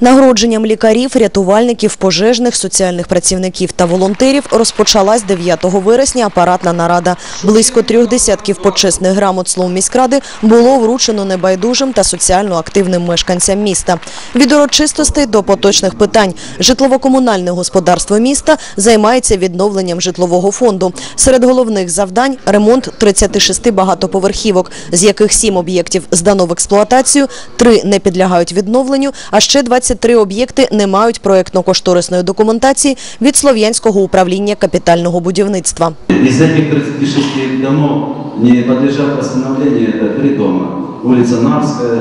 Нагородженням лікарів, рятувальників, пожежних, соціальних працівників та волонтерів розпочалась 9 вересня апаратна нарада. Близько трьох десятків почесних грамот слов міськради було вручено небайдужим та соціально активним мешканцям міста. Від урочистостей до поточних питань. Житлово-комунальне господарство міста займається відновленням житлового фонду. Серед головних завдань – ремонт 36 багатоповерхівок, з яких 7 об'єктів здано в експлуатацію, 3 не підлягають відновленню, а ще 23 об'єкти не мають проєктно-кошторисної документації від Слов'янського управління капітального будівництва. Из этих 36 домов не подлежат восстановлению, это три дома. Улица Нарвская,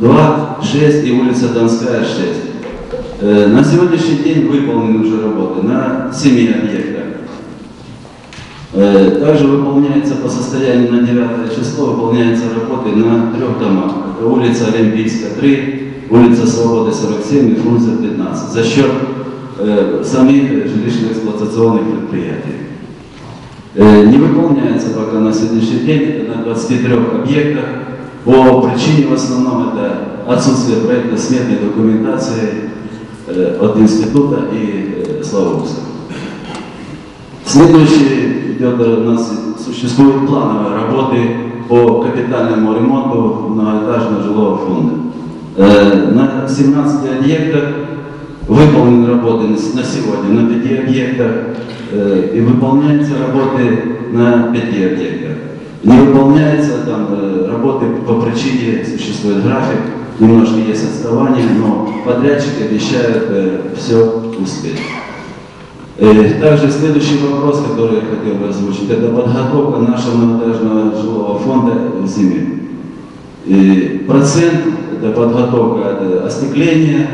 2, 6 и улица Донская, 6. Э, На сегодняшний день выполнены уже работы на 7 объектах. Э, Также выполняется по состоянию на 9 число, выполняются работы на трех домах. Это улица Олимпийская, 3, улица Свободы, 47 и улица 15. За счет э, самих жилищно-эксплуатационных предприятий. Э, Не выполняется пока на сегодняшний день, это на 23 объектах. По причине в основном это отсутствие проектно-сметной документации э, от института и э, Славовска. Следующий идет э, у нас существуют плановые работы по капитальному ремонту многоэтажного жилого фонда. Э, На 17 объектах выполнены работы на сегодня на 5 объектах э, и выполняются работы на 5 объектах. Не выполняются там э, работы по причине, существует график, немножко есть отставание, но подрядчик обещает все успеть. Э, Также следующий вопрос, который я хотел бы озвучить, это подготовка нашего многоэтажного жилого фонда к зиме. И процент – это подготовка, это остекление,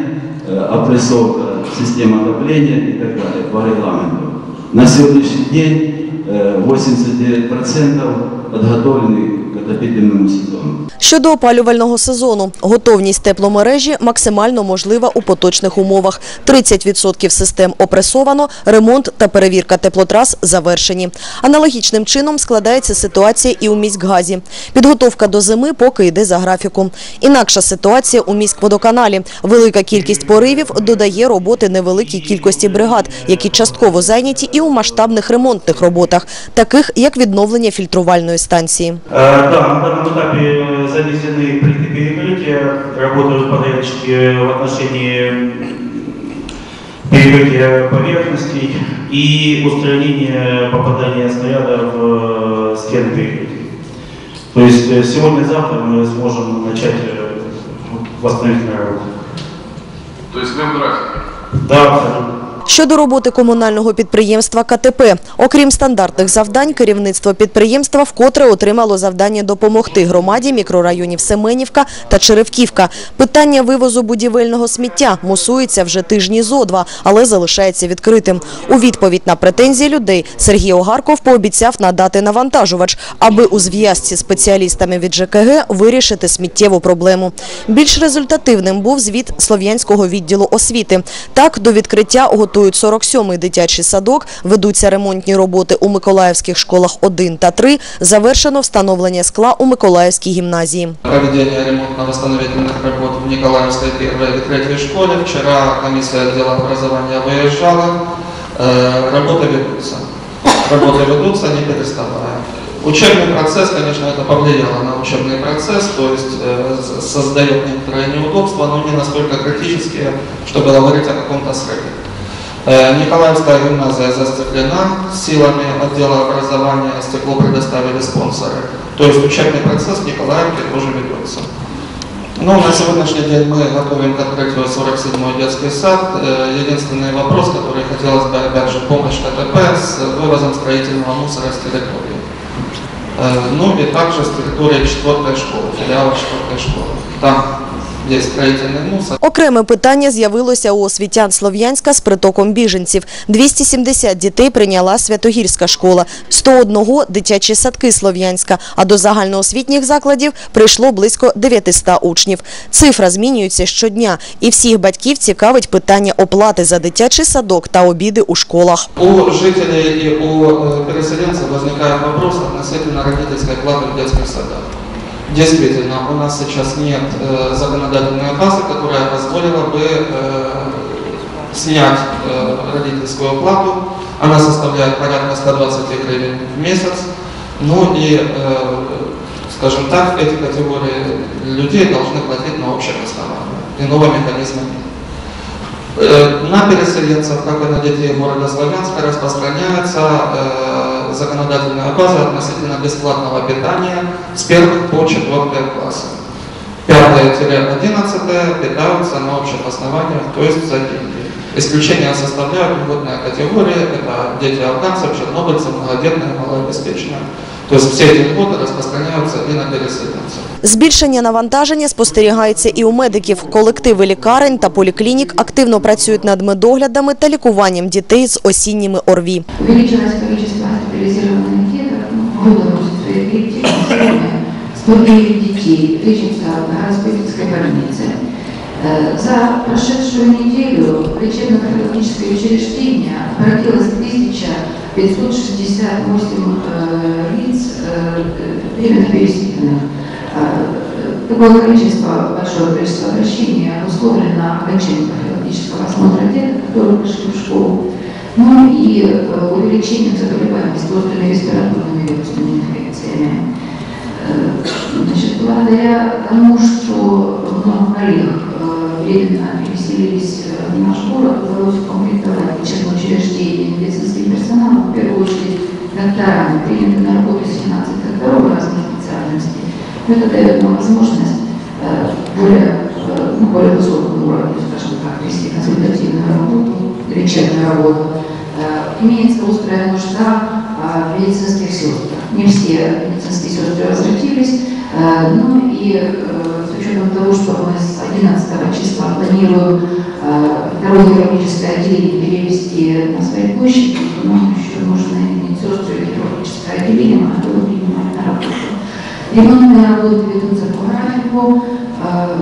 э, опрессовка, система отопления и так далее по регламенту. На сегодняшний день э, 89% подготовлены к отопительному сезону. Щодо опалювального сезону, готовність тепломережі максимально можлива у поточних умовах. 30% систем опресовано, ремонт та перевірка теплотрас завершені. Аналогічним чином складається ситуація і у міськгазі. Підготовка до зими поки йде за графіком. Інакша ситуація у міськводоканалі. Велика кількість поривів додає роботи невеликій кількості бригад, які частково зайняті і у масштабних ремонтних роботах, таких як відновлення фільтрувальної станції. Да, на данном этапе занесены перекрытия, работают подрядчики в отношении перекрытия поверхностей и устранения попадания снаряда в э, стены перекрытий. То есть э, сегодня-завтра мы сможем начать э, восстановительную работу. То есть вы в графике? Да, абсолютно. Щодо роботи комунального підприємства КТП, окрім стандартних завдань, керівництво підприємства вкотре отримало завдання допомогти громаді мікрорайонів Семенівка та Черевківка. Питання вивозу будівельного сміття мусується вже тижні зо два, але залишається відкритим. У відповідь на претензії людей Сергій Огарков пообіцяв надати навантажувач, аби у зв'язці з спеціалістами від ЖКГ вирішити сміттєву проблему. Більш результативним був звіт Слов'янського відділу освіти. Так, до відкриття готують 47-й дитячий садок, ведуться ремонтні роботи у Миколаївських школах 1 та 3, завершено встановлення скла у Миколаївській гімназії. проведение ремонтно-восстановительных работ в Николаевской первой и третьей школе. Вчера комиссия отдела образования выезжала. Э, Работы ведутся. Работы ведутся, не переставая. Учебный процесс, конечно, это повлияло на учебный процесс, то есть э, с- создает некоторые неудобства, но не настолько критические, чтобы говорить о каком-то срыве. Э, Николаевская гимназия застеклена силами отдела образования, стекло предоставили спонсоры. То есть учебный процесс в Николаевке тоже ведется. Ну, на сегодняшний день мы готовим к открытию 47-й детский сад. Э, Единственный вопрос, который хотелось бы, опять же, помощь КТП с вывозом строительного мусора с территории. Э, Ну и также с территории 4 школы, филиала 4 школы. Там есть строительный мусор. Окреме питання з'явилося у освітян Слов'янська з притоком біженців. 270 дітей прийняла Святогірська школа, 101 – дитячі садки Слов'янська, а до загальноосвітніх закладів прийшло близько 900 учнів. Цифра змінюється щодня, і всіх батьків цікавить питання оплати за дитячий садок та обіди у школах. У жителей и у э, переселенцев возникает вопрос относительно родительской платы в детских садах. Действительно, у нас сейчас нет э, законодательной базы, которая позволила бы э, снять э, родительскую плату. Она составляет порядка 120 гривен в месяц. Ну и, э, скажем так, эти категории людей должны платить на общем основании. Иного механизма нет. Э, На переселенцев, как и на детей города Славянска, распространяется э, законодательная база относительно бесплатного питания с первых по четвертые классы. 5-11 питаются на общем основании, то есть за деньги. Исключение составляют льготная категория, это дети афганцев, чернобыльцев, многодетные, малообеспеченные. То есть все эти льготы распространяются и на переселенцев. Збільшення навантаження спостерігається і у медиків. Колективи лікарень та поліклінік активно працюють над медоглядами та лікуванням дітей з осінніми ОРВІ. увеличилось количество госпитализированных деток, ну, в коллективе сегодня 109 детей Городской больнице. Э, За прошедшую неделю лечебно-профилактическое учреждение обратилось 1568 э, лиц э, временно пересеченных. Э, Такое количество, большое количество обращений обусловлено окончанием профилактического осмотра деток, которые пришли в школу, ну и э, увеличением заболеваемости острыми респираторными вирусными инфекциями. Э, Значит, благодаря тому, что много коллег э, временно переселились в наш город, удалось укомплектовать лечебное учреждение медицинским персоналом, в первую очередь докторами, приняты на работу 17 докторов разных специальностей. Но Это дает нам возможность более, ну, более высокому уровню, скажем так, вести консультативную работу, лечебную работу. Э, Имеется острая нужда э, в медицинских сестрах. Не все медицинские сестры возвратились, э, ну и э, с учетом того, что мы с 11 числа планируем э, второе хирургическое отделение перевести на свои площади, нам еще нужны медсестры и хирургическое отделение, мы готовы принимать на работу. Ремонтные работы ведутся по графику, э,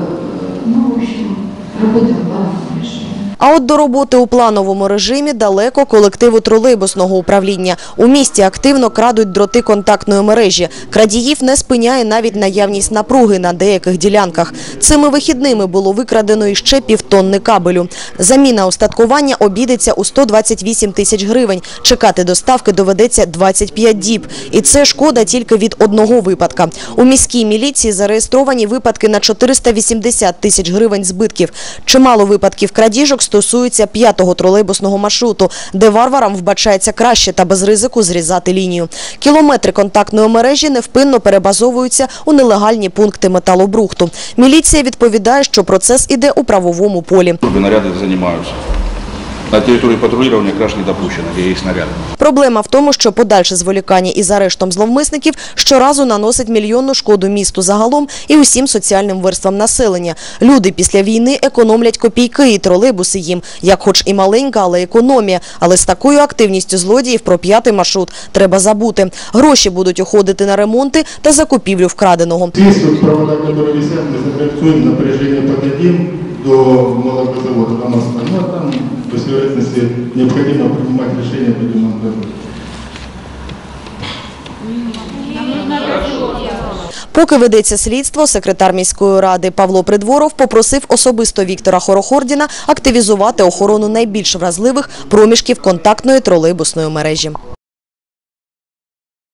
ну, в общем, работаем в плановом режиме. А от до роботи у плановому режимі далеко колективу тролейбусного управління. У місті активно крадуть дроти контактної мережі. Крадіїв не спиняє навіть наявність напруги на деяких ділянках. Цими вихідними було викрадено іще півтонни кабелю. Заміна устаткування обійдеться у 128 тисяч гривень. Чекати доставки доведеться 25 діб. І це шкода тільки від одного випадка. У міській міліції зареєстровані випадки на 480 тисяч гривень збитків. Чимало випадків крадіжок стосуються п'ятого тролейбусного маршруту, де варварам вбачається краще та без ризику зрізати лінію. Кілометри контактної мережі невпинно перебазовуються у нелегальні пункти металобрухту. Міліція відповідає, що процес іде у правовому полі. Наряди занимаются. На территории патрулирования краж не допущено, где есть снаряды. Проблема в тому, що подальше зволікання із арештом зловмисників щоразу наносить мільйонну шкоду місту загалом і усім соціальним верствам населення. Люди після війни економлять копійки і тролейбуси їм, як хоч і маленька, але економія. Але з такою активністю злодіїв про п'ятий маршрут треба забути. Гроші будуть уходити на ремонти та закупівлю вкраденого. Здесь вот провода, которые висят, мы зафиксируем, напряжение подадим до молокозавода, до моста. Ну, там, по всей вероятности, необходимо принимать решение по демонтажу. Поки ведеться слідство, секретар міської ради Павло Придворов попросив особисто Віктора Хорохордіна активізувати охорону найбільш вразливих проміжків контактної тролейбусної мережі.